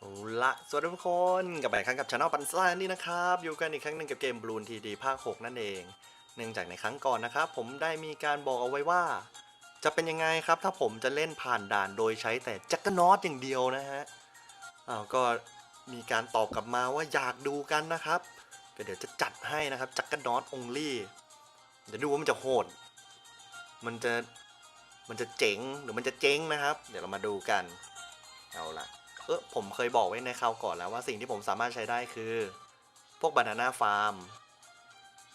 เอาละสวัสดีทุกคนกลับมาอีกครั้งกับช anel ปันซ่านี่นะครับ อยู่กันอีกครั้งหนึ่งกับเกมบลูนทีดีภาค 6 นั่นเอง เนื่องจากในครั้งก่อนนะครับ ผมได้มีการบอกเอาไว้ว่า จะเป็นยังไงครับ ถ้าผมจะเล่นผ่านด่านโดยใช้แต่จักรนอตอย่างเดียวนะฮะอ้าวก็มีการตอบกลับมาว่าอยากดูกันนะครับก็เดี๋ยวจะจัดให้นะครับจักรนอตองลี่เดี๋ยวดูว่ามันจะโหดมันจะมันจะเจ๋งหรือมันจะเจ๊งนะครับ เดี๋ยวเรามาดูกันเอาละ เออผมเคยบอกไว้ในคราวก่อนแล้วว่าสิ่งที่ผมสามารถใช้ได้คือ พวกบานาน่าฟาร์ม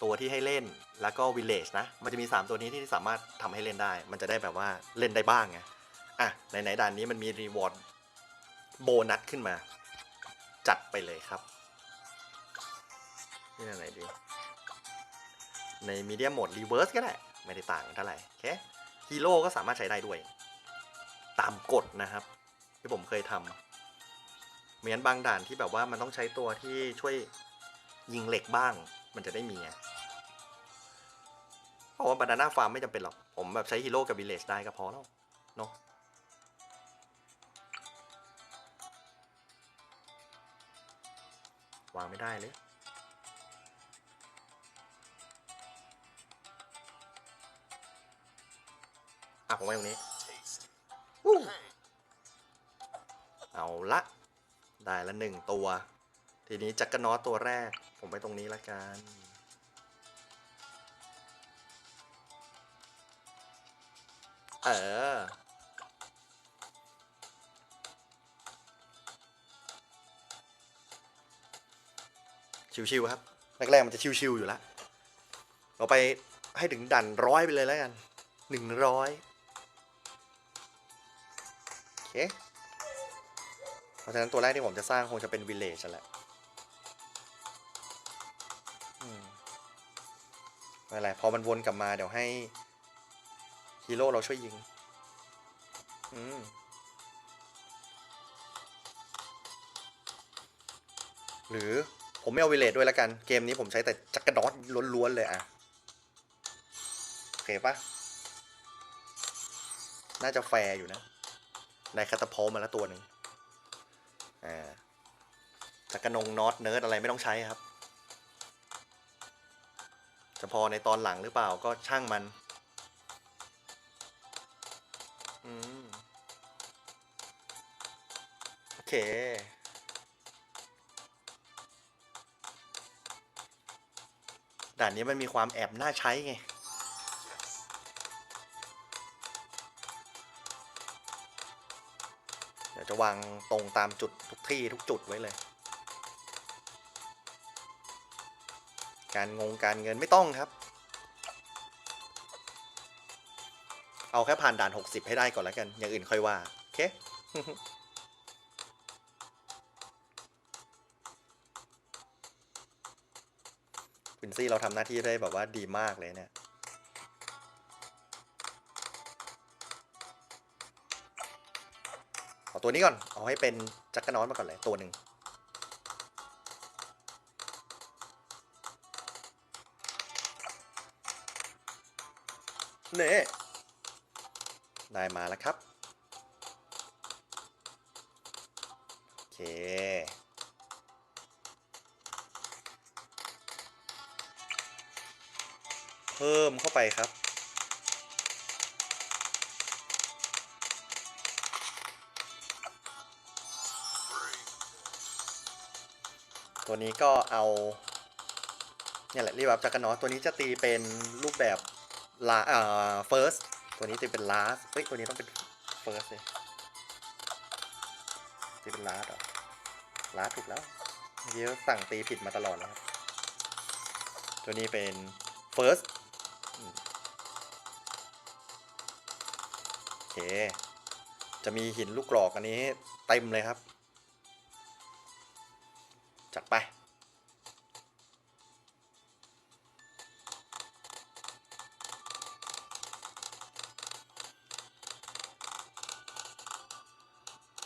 ตัวที่ให้เล่นแล้วก็วิลเลจนะ มันจะมี 3 ตัวนี้ที่สามารถทำให้เล่นได้ มันจะได้แบบว่าเล่นได้บ้างไงอะในไหนด่านนี้มันมีรีวอร์ดโบนัสขึ้นมา จัดไปเลยครับ นี่อะไรดี ในมีเดียโหมดรีเวิร์สก็ได้ ไม่ได้ต่างกันเท่าไหร่โอเคฮีโร่ก็สามารถใช้ได้ด้วย ตามกฎนะครับ ที่ผมเคยท เหมือนบางด่านที่แบบว่ามันต้องใช้ตัวที่ช่วยยิงเหล็กบ้าง มันจะได้มีเพราะว่าบานาน่าฟาร์มไม่จำเป็นหรอก ผมแบบใช้ฮีโร่กับวิลเลจได้ก็พอแล้วเนาะวางไม่ได้เลยอะผมไว้ตรงนี้ เอาละ ได้ละหนึ่งตัว ทีนี้จักรนอตตัวแรก ผมไปตรงนี้ละกันเออชิวๆครับ แรกๆมันจะชิวๆอยู่แล้วเราไปให้ถึงดันร้อยไปเลยแล้วกันหนึ่งร้อย เพราะฉะนั้นตัวแรกที่ผมจะสร้างคงจะเป็นวิลเลจแหละไม่เป็นไรพอมันวนกลับมาเดี๋ยวให้ฮีโร่เราช่วยยิง อืมหรือผมไม่เอาวิลเลจด้วยแล้วกัน เกมนี้ผมใช้แต่จักรดอสล้วนๆเลยอะโอเคปะน่าจะแฟร์อยู่นะ ได้คาตาพลมาแล้วตัวหนึ่ง อ่าจักรนงน็อตเนิร์ดอะไรไม่ต้องใช้ครับ จะพอในตอนหลังหรือเปล่าก็ช่างมันอืมโอเคด่านนี้มันมีความแอบน่าใช้ไง ดี๋ยวจะวางตรงตามจุดทุกที่ทุกจุดไว้เลย การงงการเงินไม่ต้องครับ เอาแค่ผ่านด่าน 60 ให้ได้ก่อนแล้วกัน อย่างอื่นค่อยว่า โอเควินซี่เราทำหน้าที่ได้แบบว่าดีมากเลยเนี่ย ตัวนี้ก่อน เอาให้เป็นจักรนอนมาก่อนเลยตัวหนึ่งเน่ได้มาแล้วครับ โอเค เพิ่มเข้าไปครับ ตัวนี้ก็เอาเนี่ยแหละรีบับจักรนอตตัวนี้จะตีเป็นรูปแบบลาเอ่อ first ตัวนี้ตีเป็น last เฮ้ยตัวนี้ต้องเป็น first เลยตีเป็น last เหรอ last ถูกแล้วเมื่อกี้สั่งตีผิดมาตลอดแล้วครับตัวนี้เป็น first โอเค จะมีหินลูกกรอกอันนี้เต็มเลยครับ จัดไป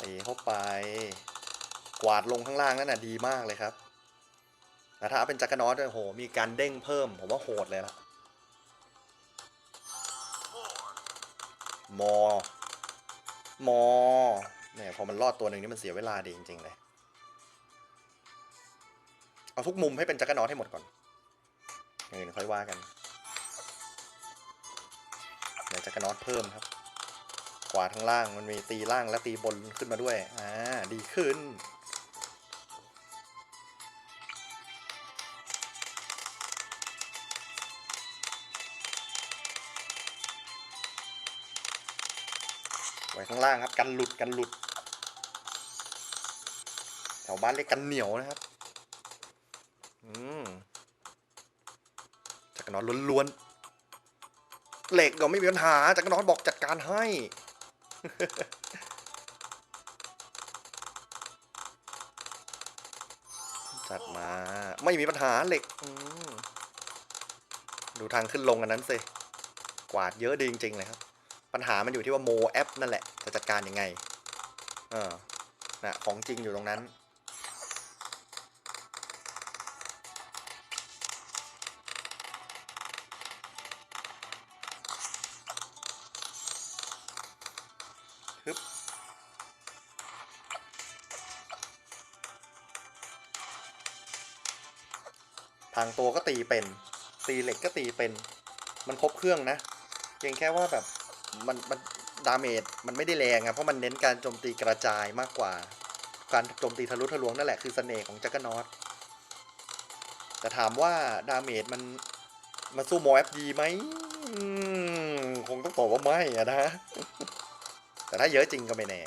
ตีเข้าไป กวาดลงข้างล่างนั่นน่ะดีมากเลยครับแต่ถ้าเป็นจักรนอตโอ้โห มีการเด้งเพิ่ม ผมว่าโหดเลยละมอ มอเนี่ยพอมันรอดตัวหนึ่งนี่มันเสียเวลาดีจริง ๆ เลย เอาทุกมุมให้เป็นจักรนอตให้หมดก่อนอย่างอื่นค่อยว่ากันเดี๋ยวจักรนอตเพิ่มครับขวาทั้งล่างมันมีตีล่างและตีบนขึ้นมาด้วย อ่า ดีขึ้น ไว้ข้างล่างครับ กันหลุดกันหลุด แถวบ้านเรียกกันเหนียวนะครับ อืมจักร นอนล้วนๆเหล็กก็ไม่มีปัญหาจักรนอนบอกจัดการให้ จัดมาไม่มีปัญหาเหล็กดูทางขึ้นลงอันนั้นสิกวาดเยอะดีจริงๆเลยครับ ปัญหามันอยู่ที่ว่าโมแอปนั่นแหละจะจัดการยังไง เออนะของจริงอยู่ตรงนั้น ตัวก็ตีเป็น ตีเหล็กก็ตีเป็น มันครบเครื่องนะเพียงแค่ว่าแบบมันมันดาเมจมันไม่ได้แรงอะเพราะมันเน้นการโจมตีกระจายมากกว่า การโจมตีทะลุทะลวงนั่นแหละคือเสน่ห์ของจักรนอตแต่ถามว่าดาเมจมันมาสู้โมแอฟดีไหมอืมคงต้องตอบว่าไม่อะนะแต่ถ้าเยอะจริงก็ไม่แน่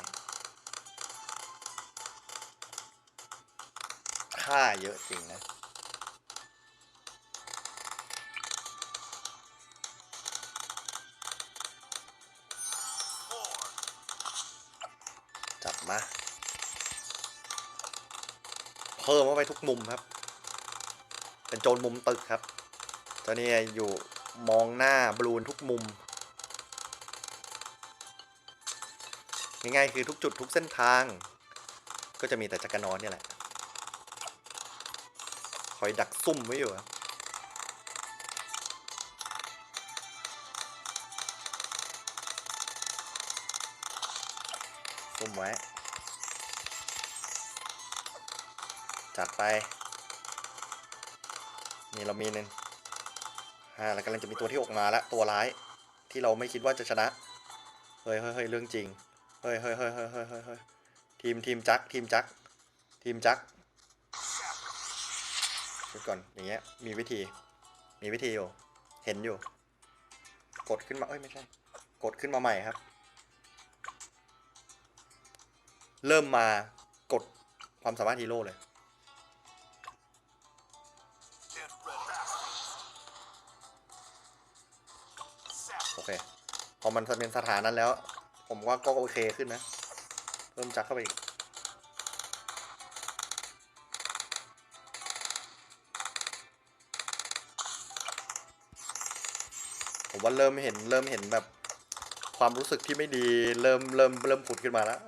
ค่าเยอะจริงนะ พิ่มเข้าไปทุกมุมครับ เป็นโจรมุมตึกครับตอนนี้อยู่มองหน้าบลูนทุกมุมง่ายๆคือทุกจุดทุกเส้นทาง ก็จะมีแต่จักรนอนเนี่ยแหละ คอยดักซุ่มไว้อยู่ครับซุ่มไว้ จัดไป นี่เรามีหนึ่งอ่าแล้วกำลังจะมีตัวที่ออกมาแล้วตัวร้าย ที่เราไม่คิดว่าจะชนะ เฮ้ยเฮ้ยเฮ้ยเรื่องจริงเฮ้ยเฮ้ยเฮ้ยเฮ้ยเฮ้ยเฮ้ยเฮ้ยทีมทีมจักทีมจักทีมจักดี๋ยวก่อนอย่างเงี้ยมีวิธี มีวิธีอยู่ เห็นอยู่ กดขึ้นมาเอ้ยไม่ใช่ กดขึ้นมาใหม่ครับ เริ่มมากดความสามารถฮีโร่เลย พอมันเป็นสถานนั้นแล้ว ผมว่าก็โอเคขึ้นนะ เพิ่มจักเข้าไปอีกผมว่าเริ่มเห็นเริ่มเห็นแบบความรู้สึกที่ไม่ดี เริ่มเริ่มเริ่มผุดขึ้นมาแล้ว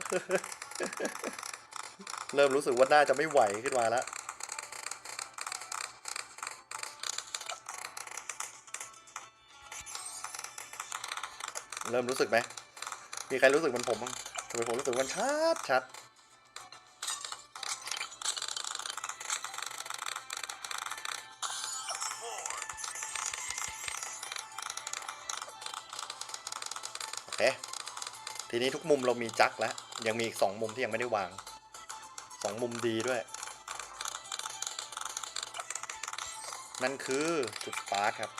เริ่มรู้สึกว่าน่าจะไม่ไหวขึ้นมาแล้ว เริ่มรู้สึกไหมมีใครรู้สึกเหมันผมบ้างทำไมผมรู้สึกมันชัดชัดโอเค ทีนี้ทุกมุมเรามีจักแล้ว ยังมีอีกสองมุมที่ยังไม่ได้วางสองมุมดีด้วย นั่นคือจุดสตาร์ทครับ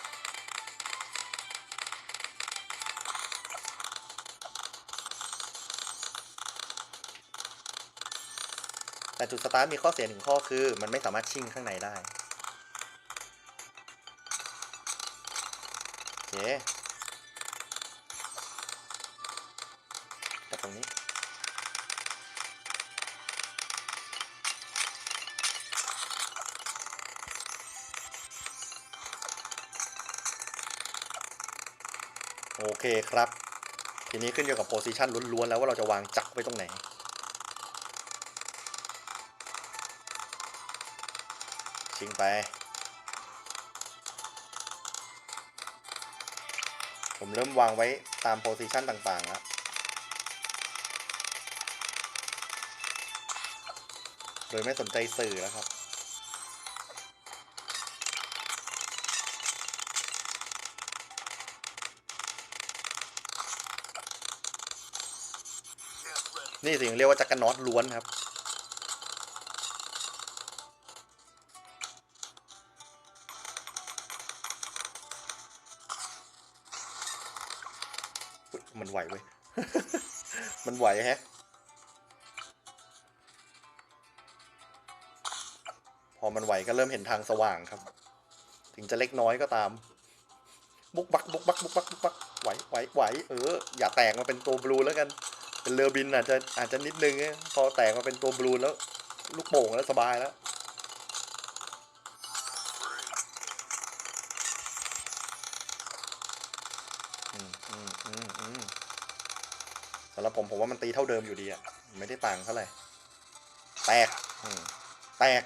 จุดสตาร์ทมีข้อเสียหนึ่งข้อคือ มันไม่สามารถชิ่งข้างในได้โอเคจากตรงนี้โอเคครับ ทีนี้ขึ้นอยู่กับโพซิชันล้วนๆแล้วว่าเราจะวางจักรไว้ตรงไหน ทิ้งไป ผมเริ่มวางไว้ตามโพซิชันต่างๆแล้วโดยไม่สนใจสื่อแล้วครับ นี่สิ่งเรียกว่าจักรน็อตล้วนครับ ไหวเว้ยมันไหวแฮะพอมันไหวก็เริ่มเห็นทางสว่างครับ ถึงจะเล็กน้อยก็ตาม บุกบักบุกบักบุกบักบุกบักไหวไหวไหวเอออย่าแตกมาเป็นตัวบลูแล้วกัน เป็นเรือบินอาจจะอาจจะนิดนึงพอแตกมาเป็นตัวบลูแล้ว ลูกโป่งแล้วสบายแล้วำหรับผมผมว่ามันตีเท่าเดิมอยู่ดีอะไม่ได้ต่างเท่าไหร่แตกแตก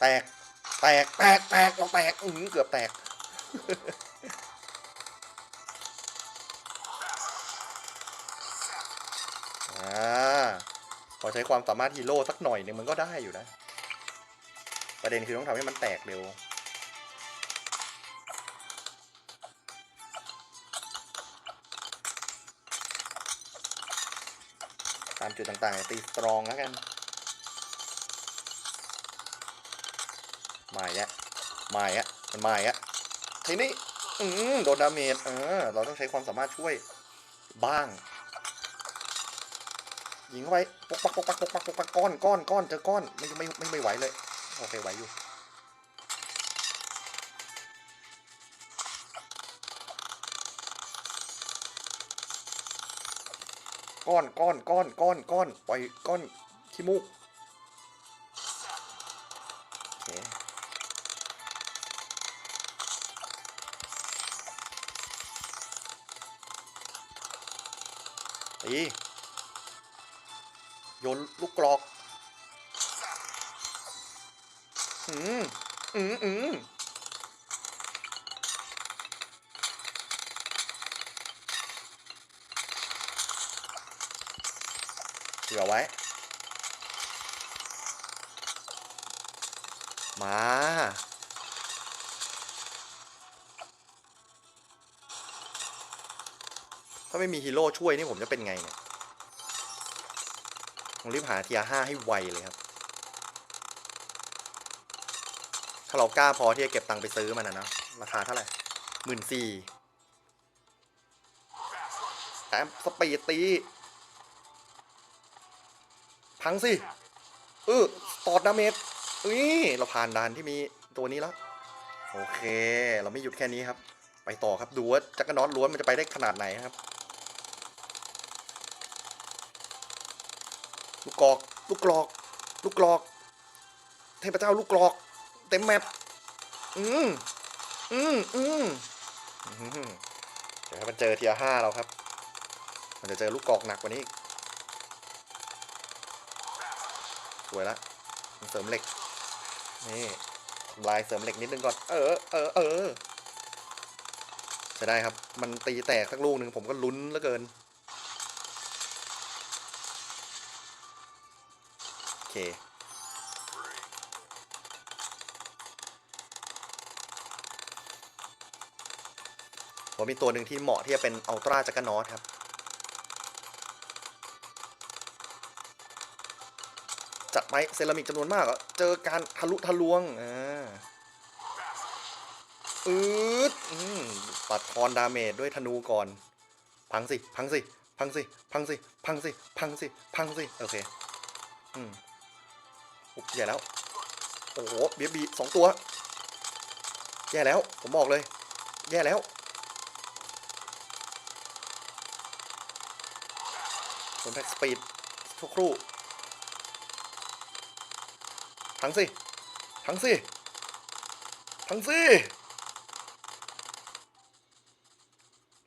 แตก แตก แตก แตกเราแตกอือหือเกือบแตก อ่า พอใช้ความสามารถฮีโร่สักหน่อยหนึ่งมันก็ได้อยู่นะ ประเด็นคือต้องทำให้มันแตกเร็ว จุดต่างๆ ตีตรองแล้วกันมาอีกแล้วมาอีกแล้วมันมาอีกแล้วทีนี้อืมโดนดาเมจเออเราต้องใช้ความสามารถช่วยบ้าง ยิงเข้าไปปกปักปกปักปกปักปกปักก้อนก้อนก้อนเจอก้อนไม่ไม่ไม่ไม่ไหวเลย โอเคไหวอยู่ ก้อนก้อนก้อนก้อนก้อนปล่อยก้อนขี้มูกโอเคตีโยนลูกกรอก อืม อืมอืมเหลือไว้ มา ถ้าไม่มีฮีโร่ช่วยนี่ผมจะเป็นไงเนี่ยผมรีบหาเทียห้าให้ไวเลยครับ ถ้าเรากล้าพอที่จะเก็บตังค์ไปซื้อมันนะนะ ราคาเท่าไหร่หมื่นสี่แอมสปีดตี พังสิ เออตอดดาเมจ เอ้ยเราผ่านด่านที่มีตัวนี้แล้ว โอเค เราไม่หยุดแค่นี้ครับ ไปต่อครับดูว่าจักรนอตล้วนมันจะไปได้ขนาดไหนครับลูกกรอก ลูกกรอก ลูกกรอก เทพเจ้าลูกกรอก เต็มแมปอืมอืมอืมเดี๋ยวมันเจอเทียห้าเราครับ มันจะเจอลูกกรอกหนักกว่านี้สวยละมันเสริมเหล็ก นี่ลายเสริมเหล็กนิดนึงก่อน เออ เออ เออจะได้ครับ มันตีแตกสักลูกหนึ่งผมก็ลุ้นเหลือเกิน โอเค ผมมีตัวหนึ่งที่เหมาะที่จะเป็นอัลตร้าจักรนอตครับ จัดไปเซรามิกจำนวนมากอเจอการทะลุทะลวงอ่าอืดอืมตัดทอนดาเมจด้วยธนูก่อน พังสิ พังสิ พังสิ พังสิ พังสิ พังสิ พังสิ โอเค อืมอุ๊บแย่แล้ว โอ้โหเบียบีสองตัว แย่แล้ว ผมบอกเลย แย่แล้วส่วนแพ็กสปีดทุกครู่ พังสิพังสิพังสิ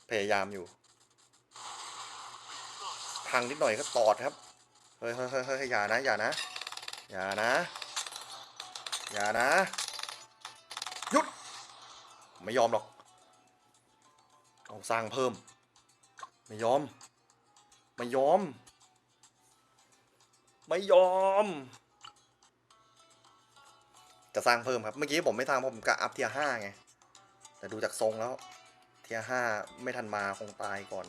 พยายามอยู่พังนิดหน่อยก็ตอดครับเฮ้ยเฮ้ยเฮ้ยเฮ้ยอย่านะ อย่านะ อย่านะ อย่านะ หยุด ไม่ยอมหรอก เอาสร้างเพิ่ม ไม่ยอม ไม่ยอม ไม่ยอม สร้างเพิ่มครับ เมื่อกี้ผมไม่สร้างผมกะอัพเทียห้าไง แต่ดูจากทรงแล้ว เทียห้าไม่ทันมาคงตายก่อน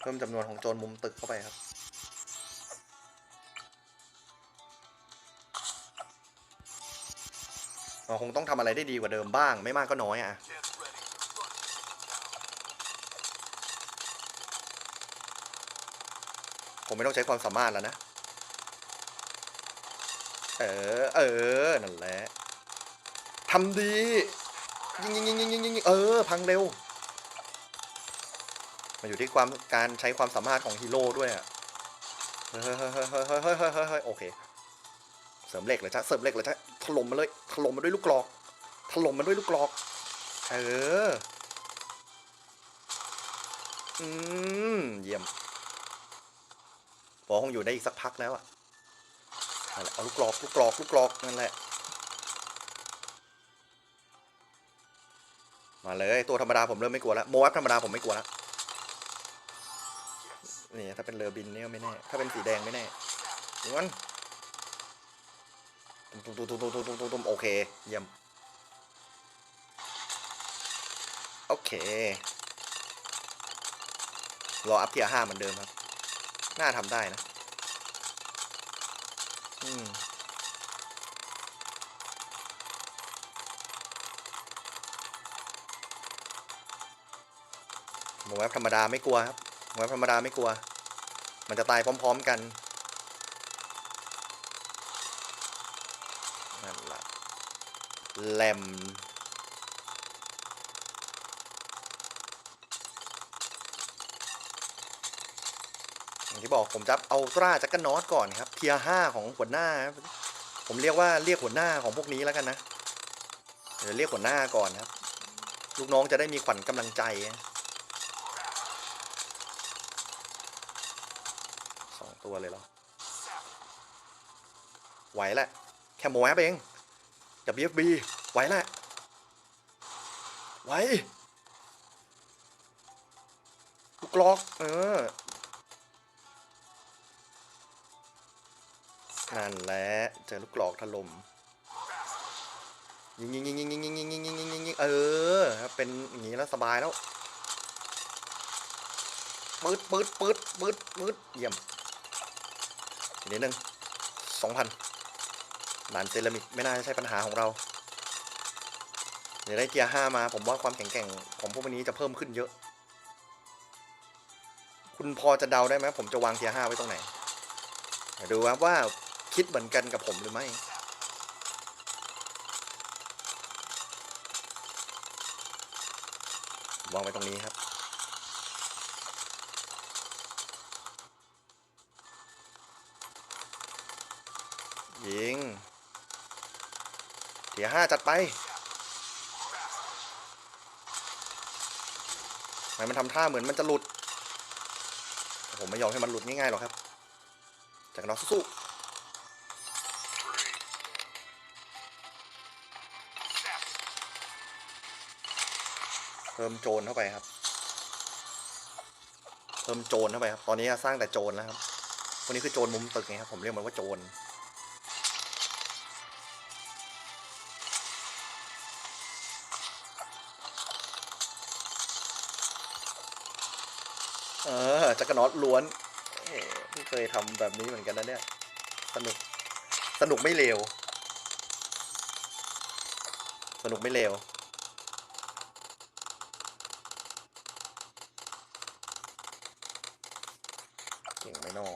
เพิ่มจำนวนของโจรมุมตึกเข้าไปครับ คงต้องทำอะไรได้ดีกว่าเดิมบ้าง ไม่มากก็น้อยอะผมไม่ต้องใช้ความสามารถแล้วนะ เออ เออ นั่นแหละทำดี ยิงยิงยิงยิงยิงยิงเออ พังเร็ว มาอยู่ที่ความการใช้ความสามารถของฮีโร่ด้วยอะเฮ้ยเฮ้ยเฮ้ยเฮ้ยเฮ้ยโอเค เสริมเหล็กเลยจ้ะเสริมเหล็กเลยจ้ะถล่มมาเลย ถล่มมาด้วยลูกกรอกถล่มมาด้วยลูกกรอก เออ อืม เยี่ยมบอกคงอยู่ได้อีกสักพักแล้วอะนั่นแหละเอาลูกกรอกลูกกรอกลูกกรอกนั่นแหละ มาเลย ตัวธรรมดาผมเริ่มไม่กลัวแล้วโมวัฟธรรมดาผมไม่กลัวแล้วนี่ถ้าเป็นเรือบินเนี่ยไม่แน่ ถ้าเป็นสีแดงไม่แน่งมัน ตุ้มโอเคเยี่ยมโอเค รออัพเทียห้าเหมือนเดิมครับ น่าทำได้นะ อืมหมวกธรรมดาไม่กลัวครับหมูแวกธรรมดาไม่กลัว มันจะตายพร้อม ๆ กัน แลมอย่างที่บอกผมจะเอาตราจักรนอตก่อนครับเทียห้าของหัวหน้า ผมเรียกว่าเรียกหัวหน้าของพวกนี้แล้วกันนะเดี๋ยวเรียกหัวหน้าก่อนครับ ลูกน้องจะได้มีขวัญกำลังใจสองตัวเลยเหรอไหวแหละแค่โมแอปเอง WFB ไหวแหละไหวลูกกรอก เออ นั่นแหละ เจอลูกกรอกถล่มยิงยิงยิงยิงยิงยิงยิงยิงยิงยิงยิงยิงเออ เป็นอย่างนี้แล้วสบายแล้วปืดปืดปืดปืดปืดเยี่ยมอีกนิดนึงสองพัน ด่านเซรามิกไม่น่าจะใช่ปัญหาของเราเดี๋ยวได้เกียร์ห้ามา ผมว่าความแข็งแกร่งของพวกนี้จะเพิ่มขึ้นเยอะ คุณพอจะเดาได้ไหมผมจะวางเกียร์ห้าไว้ตรงไหน ดูครับว่าคิดเหมือนกันกับผมหรือไม่ วางไว้ตรงนี้ครับ ห้าจัดไปทำไมมันทำท่าเหมือนมันจะหลุด ผมไม่ยอมให้มันหลุดง่ายๆหรอกครับ จากน้องสู้เพิ่มโจรเข้าไปครับ เพิ่มโจรเข้าไปครับ ตอนนี้สร้างแต่โจรแล้วครับพวกนี้คือโจรมุมตึกไงครับ ผมเรียกมันว่าโจร จักรน็อตล้วนพี่เคยทำแบบนี้เหมือนกันนะเนี่ย สนุก สนุกไม่เลว สนุกไม่เลวเก่งไหม่นอ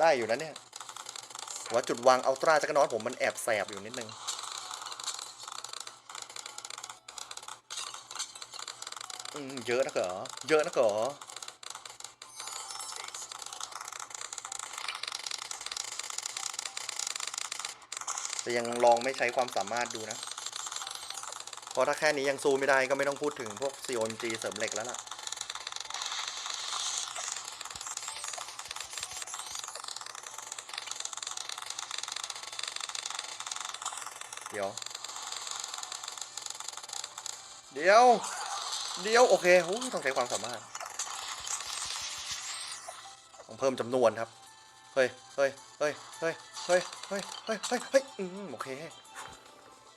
ได้อยู่นะเนี่ยว่าจุดวางอัลตร้าจักรน็อตผมมันแอบแสบอยู่นิดนึง อืม เยอะนะเหรอ เยอะนะเหรอ แต่ยังลองไม่ใช้ความสามารถดูนะ เพราะถ้าแค่นี้ยังสู้ไม่ได้ก็ไม่ต้องพูดถึงพวก COG เสริมเหล็กแล้วล่ะเดี๋ยว เดี๋ยว เดียว โอเคโอ้ต้องใช้ความสามารถต้องเพิ่มจำนวนครับ เฮ้ยเฮ้ยเฮ้ยเฮ้ยเฮ้ยเฮ้ยเฮ้ยเฮ้ยเฮ้ยโอเค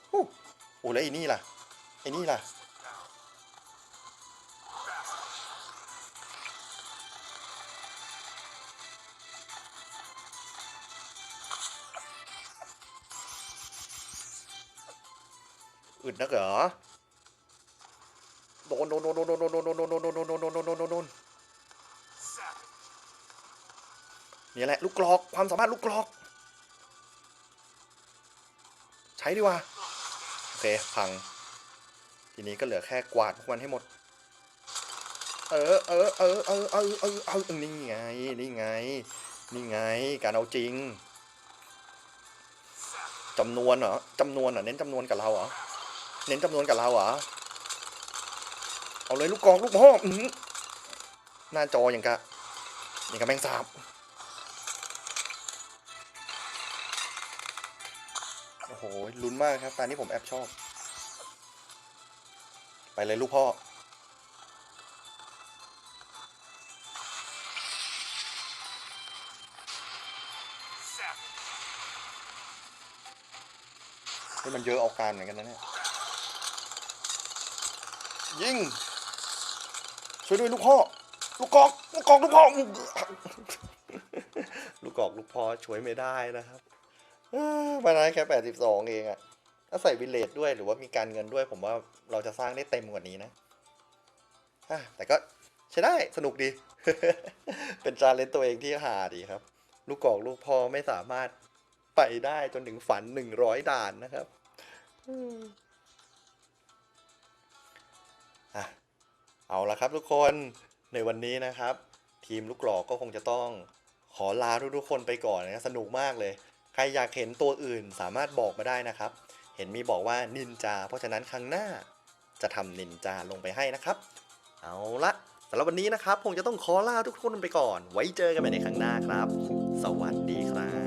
โอ้โหแล้วไอ้นี่ล่ะไอ้นี่ล่ะอึดนักเหรอ นโดนโดนโดนโดนโดนโดนโดนโดนโดนโดนโดนโดนโดนโดนโดนโดนนี่แหละลูกกรอกความสามารถลูกกรอก ใช้ดีกว่าโอเคพัง ทีนี้ก็เหลือแค่กวาดพวกมันให้หมด เออเออเออเออเออเออเออนี่ไงนี่ไงนี่ไงการเอาจริงจำนวนเหรอจำนวนเหรอเน้นจำนวนกับเราเหรอเน้นจำนวนกับเราเหรอ เอาเลยลูกกองลูกพ่ออื้อหือหน้าจออย่างกะอย่างกะแมงสาบโอ้โหลุ้นมากครับตอนนี้ผมแอบชอบ ไปเลยลูกพ่อนี่มันเยอะเอาการเหมือนกันนะเนี่ย ยิง ช่วยด้วยลูกพ่อ ลูกกอกลูกกอกลูกพ่อ ลูกกอกลูกพ่อช่วยไม่ได้นะครับมาได้แค่แปดสิบสองเองอะถ้าใส่วิลเลจด้วยหรือว่ามีการเงินด้วย ผมว่าเราจะสร้างได้เต็มกว่านี้นะแต่ก็ใช้ได้สนุกดี เป็นจาเลนตัวเองที่หาดีครับ ลูกกอกลูกพ่อไม่สามารถไปได้จนถึงฝันหนึ่งร้อยด่านนะครับ อืม เอาละครับทุกคนในวันนี้นะครับ ทีมลูกกรอกก็คงจะต้องขอลาทุกๆคนไปก่อนนะสนุกมากเลย ใครอยากเห็นตัวอื่นสามารถบอกมาได้นะครับ เห็นมีบอกว่านินจา เพราะฉะนั้นครั้งหน้าจะทำนินจาลงไปให้นะครับ เอาละสำหรับวันนี้นะครับคงจะต้องขอลาทุกคนไปก่อน ไว้เจอกันใหม่ในครั้งหน้าครับ สวัสดีครับ